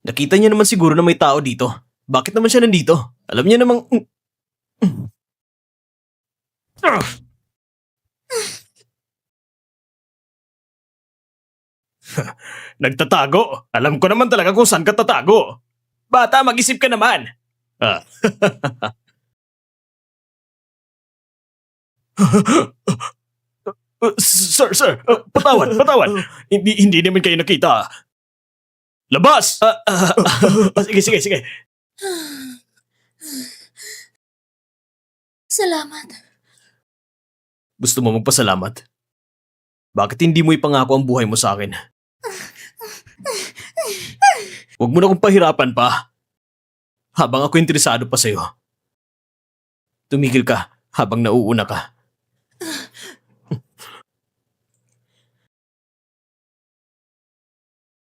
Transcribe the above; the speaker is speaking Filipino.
Nakita niya naman siguro na may tao dito. Bakit naman siya nandito? Alam niya namang... Nagtatago. Alam ko naman talaga kung saan ka tatago. Bata, mag-isip ka naman. Ah. Uh, sir, sir, uh, patawad, patawad. hindi, hindi naman kayo nakita. Labas! Ah, ah, sige, sige, sige. Salamat. Gusto mo magpasalamat? Bakit hindi mo ipangako ang buhay mo sa akin? Huwag mo na akong pahirapan pa. Habang ako interesado pa sa'yo. Tumigil ka habang nauuna ka.